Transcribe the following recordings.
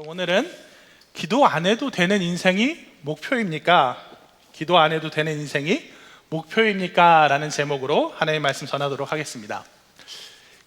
그럼 오늘은 기도 안 해도 되는 인생이 목표입니까? 기도 안 해도 되는 인생이 목표입니까? 라는 제목으로 하나님의 말씀 전하도록 하겠습니다.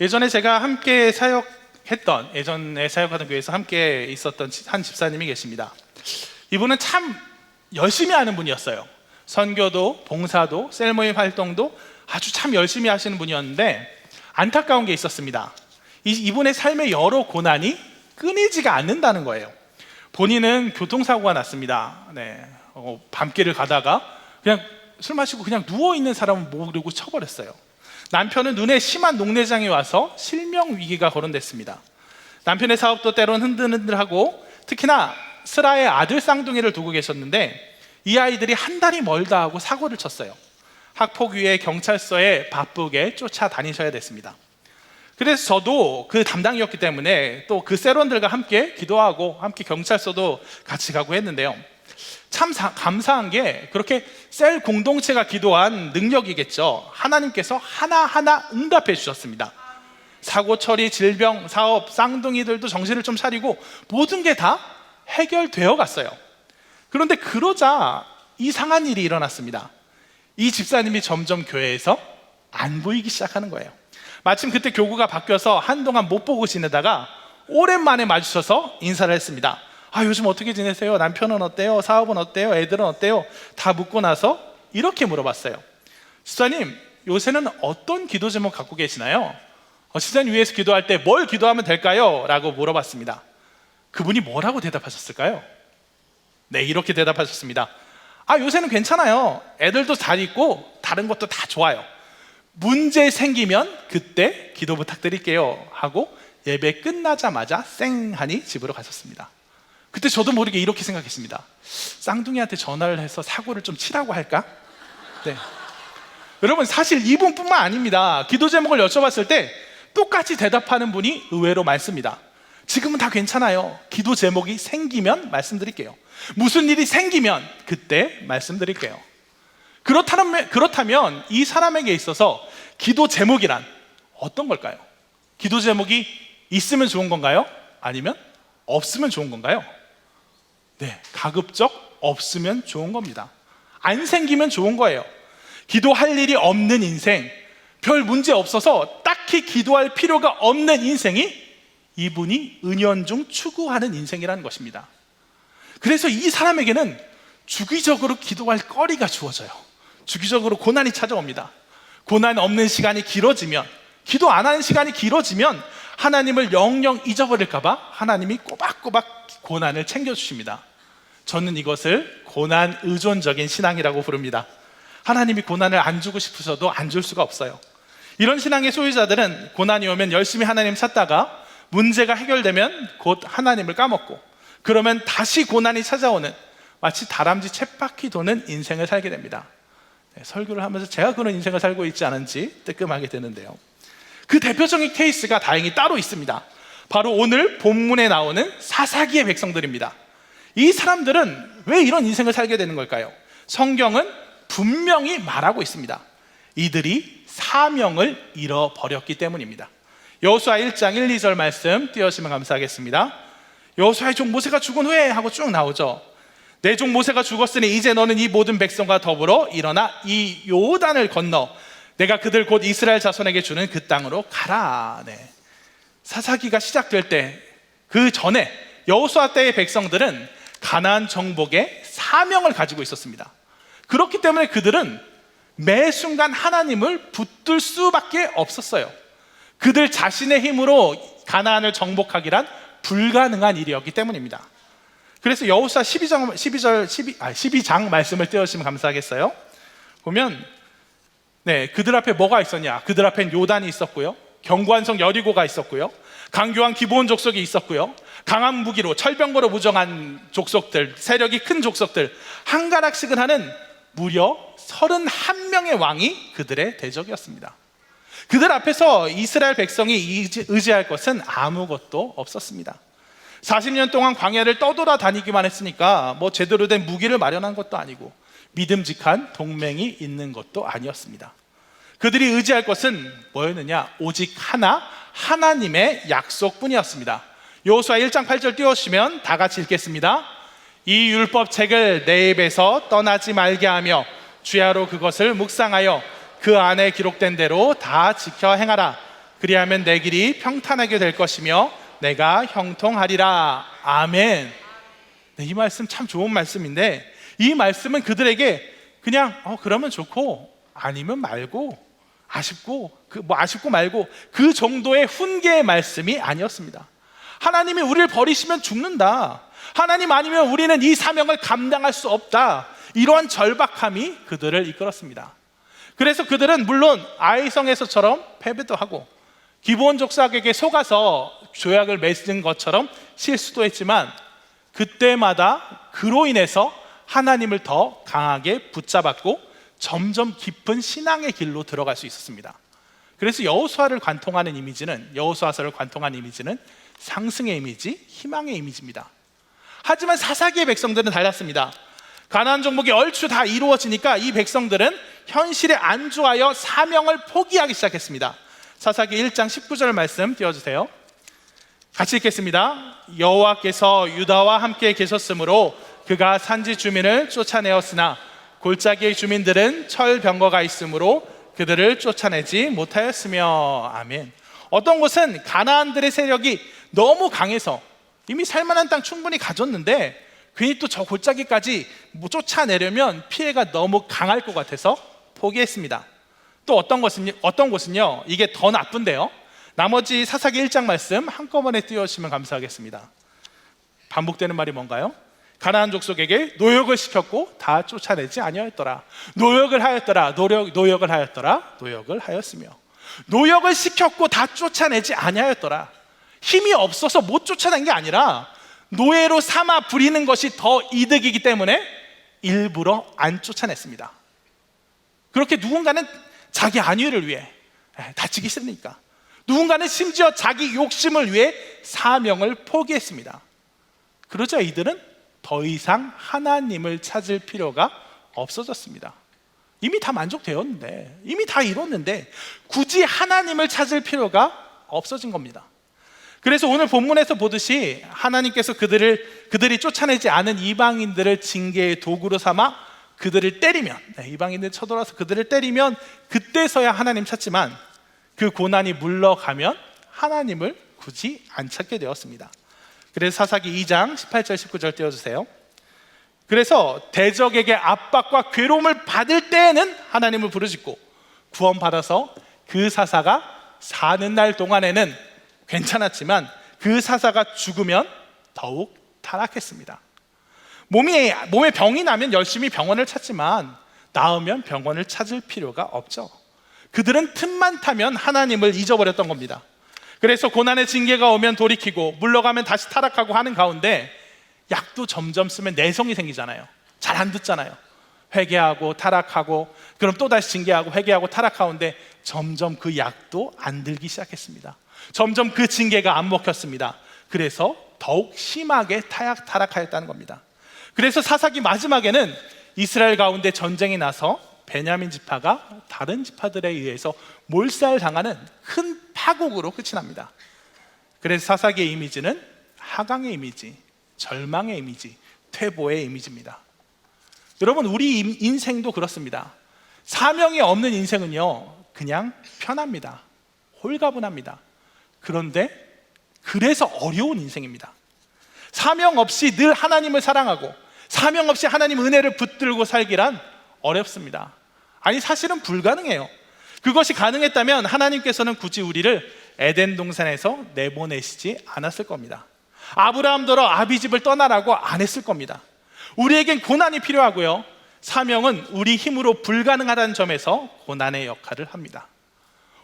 예전에 제가 함께 사역했던 예전에 사역하던 교회에서 함께 있었던 한 집사님이 계십니다. 이분은 참 열심히 하는 분이었어요. 선교도, 봉사도, 셀모임 활동도 아주 참 열심히 하시는 분이었는데 안타까운 게 있었습니다. 이, 이분의 삶의 여러 고난이 끊이지가 않는다는 거예요. 본인은 교통사고가 났습니다. 네, 어, 밤길을 가다가 그냥 술 마시고 그냥 누워 있는 사람을 모르고 쳐버렸어요. 남편은 눈에 심한 녹내장이 와서 실명 위기가 거론됐습니다. 남편의 사업도 때론 흔들흔들하고 특히나 슬아의 아들 쌍둥이를 두고 계셨는데 이 아이들이 한 달이 멀다 하고 사고를 쳤어요. 학폭 위에 경찰서에 바쁘게 쫓아다니셔야 됐습니다. 그래서 저도 그 담당이었기 때문에 또 그 세론들과 함께 기도하고 함께 경찰서도 같이 가고 했는데요. 참 사- 감사한 게 그렇게 셀 공동체가 기도한 능력이겠죠. 하나님께서 하나하나 응답해 주셨습니다. 사고 처리, 질병, 사업, 쌍둥이들도 정신을 좀 차리고 모든 게 다 해결되어 갔어요. 그런데 그러자 이상한 일이 일어났습니다. 이 집사님이 점점 교회에서 안 보이기 시작하는 거예요. 마침 그때 교구가 바뀌어서 한동안 못 보고 지내다가 오랜만에 마주쳐서 인사를 했습니다. 아, 요즘 어떻게 지내세요? 남편은 어때요? 사업은 어때요? 애들은 어때요? 다 묻고 나서 이렇게 물어봤어요. 집사님, 요새는 어떤 기도 제목 갖고 계시나요? 어, 집사님 위해서 기도할 때 뭘 기도하면 될까요? 라고 물어봤습니다. 그분이 뭐라고 대답하셨을까요? 네, 이렇게 대답하셨습니다. 아, 요새는 괜찮아요. 애들도 잘 있고 다른 것도 다 좋아요. 문제 생기면 그때 기도 부탁드릴게요. 하고 예배 끝나자마자 쌩하니 집으로 가셨습니다. 그때 저도 모르게 이렇게 생각했습니다. 쌍둥이한테 전화를 해서 사고를 좀 치라고 할까? 네. 여러분, 사실 이분뿐만 아닙니다. 기도 제목을 여쭤봤을 때 똑같이 대답하는 분이 의외로 많습니다. 지금은 다 괜찮아요. 기도 제목이 생기면 말씀드릴게요. 무슨 일이 생기면 그때 말씀드릴게요. 그렇다면, 그렇다면 이 사람에게 있어서 기도 제목이란 어떤 걸까요? 기도 제목이 있으면 좋은 건가요? 아니면 없으면 좋은 건가요? 네, 가급적 없으면 좋은 겁니다. 안 생기면 좋은 거예요. 기도할 일이 없는 인생, 별 문제 없어서 딱히 기도할 필요가 없는 인생이 이분이 은연중 추구하는 인생이라는 것입니다. 그래서 이 사람에게는 주기적으로 기도할 거리가 주어져요. 주기적으로 고난이 찾아옵니다. 고난 없는 시간이 길어지면, 기도 안 하는 시간이 길어지면 하나님을 영영 잊어버릴까봐 하나님이 꼬박꼬박 고난을 챙겨주십니다. 저는 이것을 고난 의존적인 신앙이라고 부릅니다. 하나님이 고난을 안 주고 싶으셔도 안 줄 수가 없어요. 이런 신앙의 소유자들은 고난이 오면 열심히 하나님 찾다가 문제가 해결되면 곧 하나님을 까먹고 그러면 다시 고난이 찾아오는 마치 다람쥐 쳇바퀴 도는 인생을 살게 됩니다. 네, 설교를 하면서 제가 그런 인생을 살고 있지 않은지 뜨끔하게 되는데요. 그 대표적인 케이스가 다행히 따로 있습니다. 바로 오늘 본문에 나오는 사사기의 백성들입니다. 이 사람들은 왜 이런 인생을 살게 되는 걸까요? 성경은 분명히 말하고 있습니다. 이들이 사명을 잃어버렸기 때문입니다. 여호수아 1장 1, 2절 말씀 띄우시면 감사하겠습니다. 여호수아의 종 모세가 죽은 후에 하고 쭉 나오죠. 내 종 모세가 죽었으니 이제 너는 이 모든 백성과 더불어 일어나 이 요단을 건너 내가 그들 곧 이스라엘 자손에게 주는 그 땅으로 가라. 네. 사사기가 시작될 때 그 전에 여호수아 때의 백성들은 가나안 정복의 사명을 가지고 있었습니다. 그렇기 때문에 그들은 매 순간 하나님을 붙들 수밖에 없었어요. 그들 자신의 힘으로 가나안을 정복하기란 불가능한 일이었기 때문입니다. 그래서 여호수아 12장 12절 12, 아, 12장 말씀을 떼어주시면 감사하겠어요. 보면 네, 그들 앞에 뭐가 있었냐? 그들 앞엔 요단이 있었고요. 견고한 성 여리고가 있었고요. 강교한 기본 족속이 있었고요. 강한 무기로 철병거로 무정한 족속들, 세력이 큰 족속들 한 가락씩을 하는 무려 31명의 왕이 그들의 대적이었습니다. 그들 앞에서 이스라엘 백성이 의지- 의지할 것은 아무것도 없었습니다. 40년 동안 광야를 떠돌아 다니기만 했으니까 뭐 제대로 된 무기를 마련한 것도 아니고 믿음직한 동맹이 있는 것도 아니었습니다. 그들이 의지할 것은 뭐였느냐? 오직 하나, 하나님의 약속뿐이었습니다. 여호수아 1장 8절 띄워주시면 다 같이 읽겠습니다. 이 율법 책을 내 입에서 떠나지 말게 하며 주야로 그것을 묵상하여 그 안에 기록된 대로 다 지켜 행하라. 그리하면 내 길이 평탄하게 될 것이며 내가 형통하리라. 아멘. 네, 이 말씀 참 좋은 말씀인데 이 말씀은 그들에게 그냥 어 그러면 좋고 아니면 말고 아쉽고 그 뭐 아쉽고 말고 그 정도의 훈계의 말씀이 아니었습니다. 하나님이 우리를 버리시면 죽는다. 하나님 아니면 우리는 이 사명을 감당할 수 없다. 이러한 절박함이 그들을 이끌었습니다. 그래서 그들은 물론 아이성에서처럼 패배도 하고 기본 족삭에게 속아서 조약을 맺은 것처럼 실수도 했지만 그때마다 그로 인해서 하나님을 더 강하게 붙잡았고 점점 깊은 신앙의 길로 들어갈 수 있었습니다. 그래서 여호수아를 관통하는 이미지는 여호수아서를 관통하는 이미지는 상승의 이미지, 희망의 이미지입니다. 하지만 사사기의 백성들은 달랐습니다. 가나안 정복이 얼추 다 이루어지니까 이 백성들은 현실에 안주하여 사명을 포기하기 시작했습니다. 사사기 1장 19절 말씀 띄워주세요. 같이 읽겠습니다. 여호와께서 유다와 함께 계셨으므로 그가 산지 주민을 쫓아내었으나 골짜기의 주민들은 철병거가 있으므로 그들을 쫓아내지 못하였으며 아멘. 어떤 곳은 가나안들의 세력이 너무 강해서 이미 살만한 땅 충분히 가졌는데 괜히 또 저 골짜기까지 뭐 쫓아내려면 피해가 너무 강할 것 같아서 포기했습니다. 또 어떤 것은 어떤 곳은요 이게 더 나쁜데요. 나머지 사사기 1장 말씀 한꺼번에 띄워주시면 감사하겠습니다. 반복되는 말이 뭔가요? 가나안 족속에게 노역을 시켰고 다 쫓아내지 아니하였더라. 노역을 하였더라. 노력 노역을 하였더라. 노역을 하였으며 노역을 시켰고 다 쫓아내지 아니하였더라. 힘이 없어서 못 쫓아낸 게 아니라 노예로 삼아 부리는 것이 더 이득이기 때문에 일부러 안 쫓아냈습니다. 그렇게 누군가는 자기 안위를 위해 에, 다치기 싫으니까 누군가는 심지어 자기 욕심을 위해 사명을 포기했습니다. 그러자 이들은 더 이상 하나님을 찾을 필요가 없어졌습니다. 이미 다 만족되었는데, 이미 다 이뤘는데, 굳이 하나님을 찾을 필요가 없어진 겁니다. 그래서 오늘 본문에서 보듯이 하나님께서 그들을, 그들이 쫓아내지 않은 이방인들을 징계의 도구로 삼아 그들을 때리면, 네, 이방인들 쳐들어와서 그들을 때리면 그때서야 하나님 찾지만 그 고난이 물러가면 하나님을 굳이 안 찾게 되었습니다. 그래서 사사기 2장 18절 19절 띄워주세요. 그래서 대적에게 압박과 괴로움을 받을 때에는 하나님을 부르짖고 구원받아서 그 사사가 사는 날 동안에는 괜찮았지만 그 사사가 죽으면 더욱 타락했습니다. 몸이 몸에 병이 나면 열심히 병원을 찾지만 나으면 병원을 찾을 필요가 없죠. 그들은 틈만 타면 하나님을 잊어버렸던 겁니다. 그래서 고난의 징계가 오면 돌이키고 물러가면 다시 타락하고 하는 가운데 약도 점점 쓰면 내성이 생기잖아요. 잘 안 듣잖아요. 회개하고 타락하고 그럼 또 다시 징계하고 회개하고 타락하는데 점점 그 약도 안 들기 시작했습니다. 점점 그 징계가 안 먹혔습니다. 그래서 더욱 심하게 타락 타락하였다는 겁니다. 그래서 사사기 마지막에는 이스라엘 가운데 전쟁이 나서 베냐민 지파가 다른 지파들에 의해서 몰살당하는 큰 파국으로 끝이 납니다. 그래서 사사기의 이미지는 하강의 이미지, 절망의 이미지, 퇴보의 이미지입니다. 여러분 우리 인생도 그렇습니다. 사명이 없는 인생은요 그냥 편합니다. 홀가분합니다. 그런데 그래서 어려운 인생입니다. 사명 없이 늘 하나님을 사랑하고 사명 없이 하나님 은혜를 붙들고 살기란 어렵습니다. 아니 사실은 불가능해요. 그것이 가능했다면 하나님께서는 굳이 우리를 에덴 동산에서 내보내시지 않았을 겁니다. 아브라함더러 아비 집을 떠나라고 안 했을 겁니다. 우리에겐 고난이 필요하고요. 사명은 우리 힘으로 불가능하다는 점에서 고난의 역할을 합니다.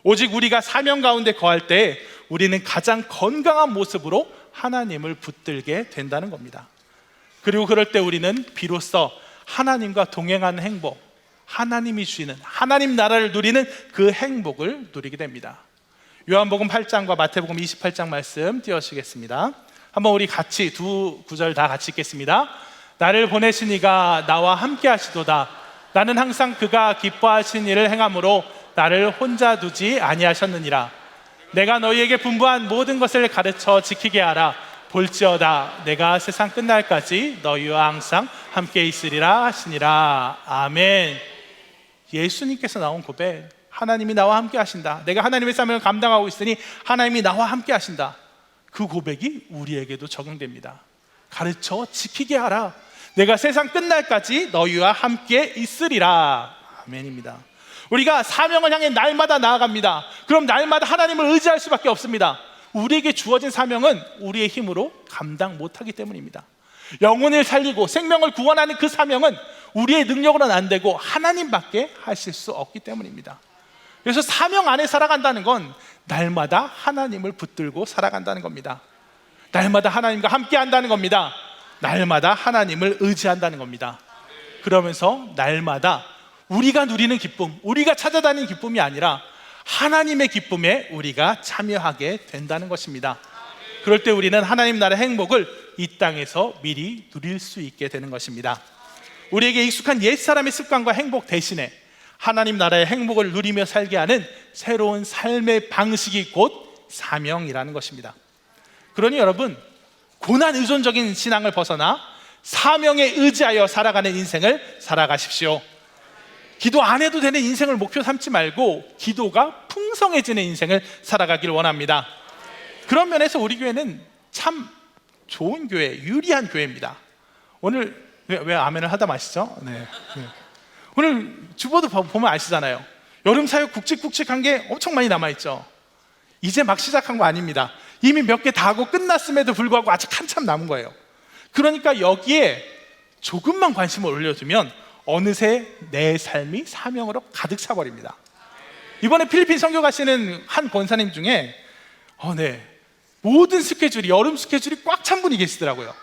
오직 우리가 사명 가운데 거할 때 우리는 가장 건강한 모습으로 하나님을 붙들게 된다는 겁니다. 그리고 그럴 때 우리는 비로소 하나님과 동행하는 행복, 하나님이 주시는 하나님 나라를 누리는 그 행복을 누리게 됩니다. 요한복음 8장과 마태복음 28장 말씀 띄워주시겠습니다. 한번 우리 같이 두 구절 다 같이 읽겠습니다. 나를 보내신 이가 나와 함께 하시도다. 나는 항상 그가 기뻐하신 일을 행함으로 나를 혼자 두지 아니하셨느니라. 내가 너희에게 분부한 모든 것을 가르쳐 지키게 하라. 볼지어다 내가 세상 끝날까지 너희와 항상 함께 있으리라 하시니라. 아멘. 예수님께서 나온 고백 하나님이 나와 함께 하신다. 내가 하나님의 사명을 감당하고 있으니 하나님이 나와 함께 하신다. 그 고백이 우리에게도 적용됩니다. 가르쳐 지키게 하라. 내가 세상 끝날까지 너희와 함께 있으리라. 아멘입니다 우리가 사명을 향해 날마다 나아갑니다. 그럼 날마다 하나님을 의지할 수밖에 없습니다. 우리에게 주어진 사명은 우리의 힘으로 감당 못하기 때문입니다. 영혼을 살리고 생명을 구원하는 그 사명은 우리의 능력으로는 안 되고 하나님밖에 하실 수 없기 때문입니다. 그래서 사명 안에 살아간다는 건 날마다 하나님을 붙들고 살아간다는 겁니다. 날마다 하나님과 함께 한다는 겁니다. 날마다 하나님을 의지한다는 겁니다. 그러면서 날마다 우리가 누리는 기쁨, 우리가 찾아다니는 기쁨이 아니라 하나님의 기쁨에 우리가 참여하게 된다는 것입니다. 그럴 때 우리는 하나님 나라의 행복을 이 땅에서 미리 누릴 수 있게 되는 것입니다. 우리에게 익숙한 옛 사람의 습관과 행복 대신에 하나님 나라의 행복을 누리며 살게 하는 새로운 삶의 방식이 곧 사명이라는 것입니다. 그러니 여러분 고난 의존적인 신앙을 벗어나 사명에 의지하여 살아가는 인생을 살아가십시오. 기도 안 해도 되는 인생을 목표 삼지 말고 기도가 풍성해지는 인생을 살아가길 원합니다. 그런 면에서 우리 교회는 참 좋은 교회, 유리한 교회입니다. 오늘 왜, 왜 아멘을 하다 마시죠? 네. 네. 오늘 주보도 보- 보면 아시잖아요. 여름 사역 굵직굵직한 게 엄청 많이 남아 있죠. 이제 막 시작한 거 아닙니다. 이미 몇 개 다 하고 끝났음에도 불구하고 아직 한참 남은 거예요. 그러니까 여기에 조금만 관심을 올려주면 어느새 내 삶이 사명으로 가득 차버립니다. 이번에 필리핀 선교 가시는 한 권사님 중에 어, 네. 모든 스케줄이 여름 스케줄이 꽉 찬 분이 계시더라고요.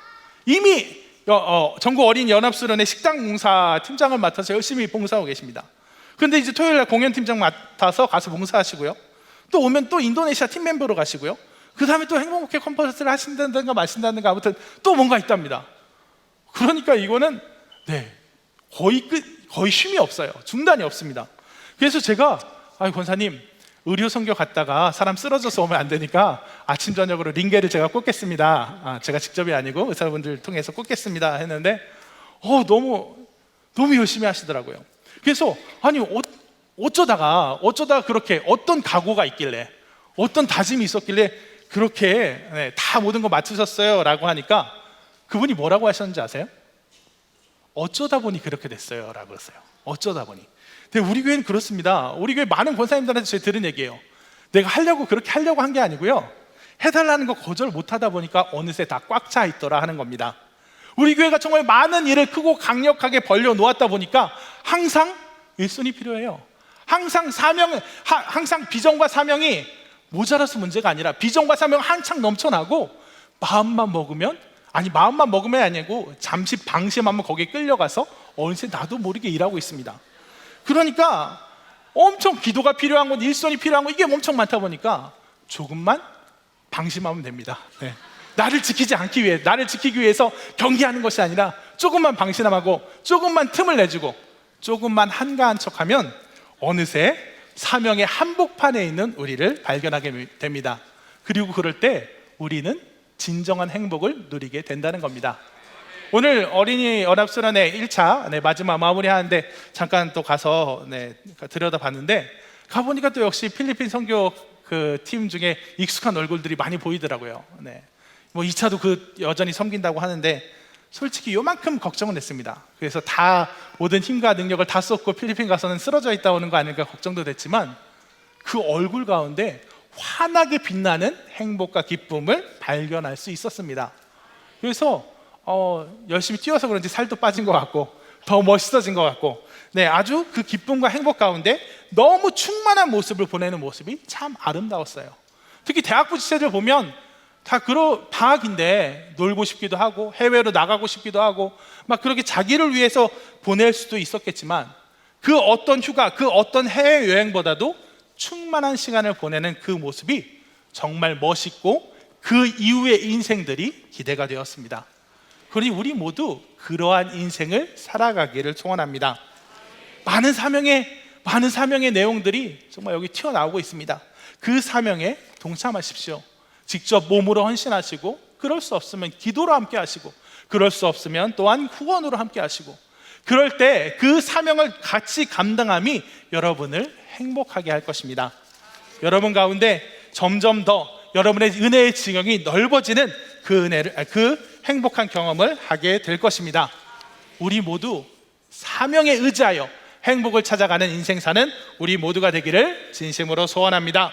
이미 어, 어, 전국 어린 연합수련회 식당 봉사 팀장을 맡아서 열심히 봉사하고 계십니다. 그런데 이제 토요일 날 공연 팀장 맡아서 가서 봉사하시고요. 또 오면 또 인도네시아 팀 멤버로 가시고요. 그 다음에 또 행복해 콘서트를 하신다든가 마신다든가 아무튼 또 뭔가 있답니다. 그러니까 이거는 네 거의 끝 거의 쉼이 없어요. 중단이 없습니다. 그래서 제가 아 권사님 의료 선교 갔다가 사람 쓰러져서 오면 안 되니까 아침 저녁으로 링게를 제가 꽂겠습니다. 아, 제가 직접이 아니고 의사분들 통해서 꽂겠습니다 했는데 어 너무 너무 열심히 하시더라고요. 그래서 아니 어, 어쩌다가 어쩌다가 그렇게 어떤 각오가 있길래 어떤 다짐이 있었길래 그렇게 네, 다 모든 거 맞추셨어요라고 하니까 그분이 뭐라고 하셨는지 아세요? 어쩌다 보니 그렇게 됐어요 라고 했어요. 어쩌다 보니. 근데 우리 교회는 그렇습니다. 우리 교회 많은 권사님들한테 제가 들은 얘기예요. 내가 하려고 그렇게 하려고 한 게 아니고요. 해달라는 거 거절 못 하다 보니까 어느새 다 꽉 차 있더라 하는 겁니다. 우리 교회가 정말 많은 일을 크고 강력하게 벌려 놓았다 보니까 항상 일손이 필요해요. 항상 사명, 하- 항상 비전과 사명이 모자라서 문제가 아니라 비전과 사명 한창 넘쳐나고 마음만 먹으면 아니 마음만 먹으면 아니고 잠시 방심하면 거기에 끌려가서 어느새 나도 모르게 일하고 있습니다. 그러니까 엄청 기도가 필요한 건 일손이 필요한 건 이게 엄청 많다 보니까 조금만 방심하면 됩니다. 네. 나를 지키지 않기 위해 나를 지키기 위해서 경계하는 것이 아니라 조금만 방심하고 조금만 틈을 내주고 조금만 한가한 척하면 어느새 사명의 한복판에 있는 우리를 발견하게 됩니다. 그리고 그럴 때 우리는 진정한 행복을 누리게 된다는 겁니다. 오늘 어린이 연합수련회 1차 네, 마지막 마무리하는데 잠깐 또 가서 네, 들여다봤는데 가보니까 또 역시 필리핀 선교 그 팀 중에 익숙한 얼굴들이 많이 보이더라고요. 네. 뭐 2차도 그 여전히 섬긴다고 하는데 솔직히 요만큼 걱정은 됐습니다. 그래서 다 모든 힘과 능력을 다 쏟고 필리핀 가서는 쓰러져 있다 오는 거 아닐까 걱정도 됐지만 그 얼굴 가운데 환하게 빛나는 행복과 기쁨을 발견할 수 있었습니다. 그래서 어, 열심히 뛰어서 그런지 살도 빠진 것 같고 더 멋있어진 것 같고 네 아주 그 기쁨과 행복 가운데 너무 충만한 모습을 보내는 모습이 참 아름다웠어요. 특히 대학부 지체들 보면 다 그러 방학인데 놀고 싶기도 하고 해외로 나가고 싶기도 하고 막 그렇게 자기를 위해서 보낼 수도 있었겠지만 그 어떤 휴가 그 어떤 해외 여행보다도 충만한 시간을 보내는 그 모습이 정말 멋있고 그 이후의 인생들이 기대가 되었습니다. 그러니 우리 모두 그러한 인생을 살아가기를 소원합니다. 많은 사명의 많은 사명의 내용들이 정말 여기 튀어나오고 있습니다. 그 사명에 동참하십시오. 직접 몸으로 헌신하시고 그럴 수 없으면 기도로 함께 하시고 그럴 수 없으면 또한 후원으로 함께 하시고 그럴 때 그 사명을 같이 감당함이 여러분을 행복하게 할 것입니다. 여러분 가운데 점점 더 여러분의 은혜의 지경이 넓어지는 그 은혜를 아, 그 행복한 경험을 하게 될 것입니다. 우리 모두 사명에 의지하여 행복을 찾아가는 인생 사는 우리 모두가 되기를 진심으로 소원합니다.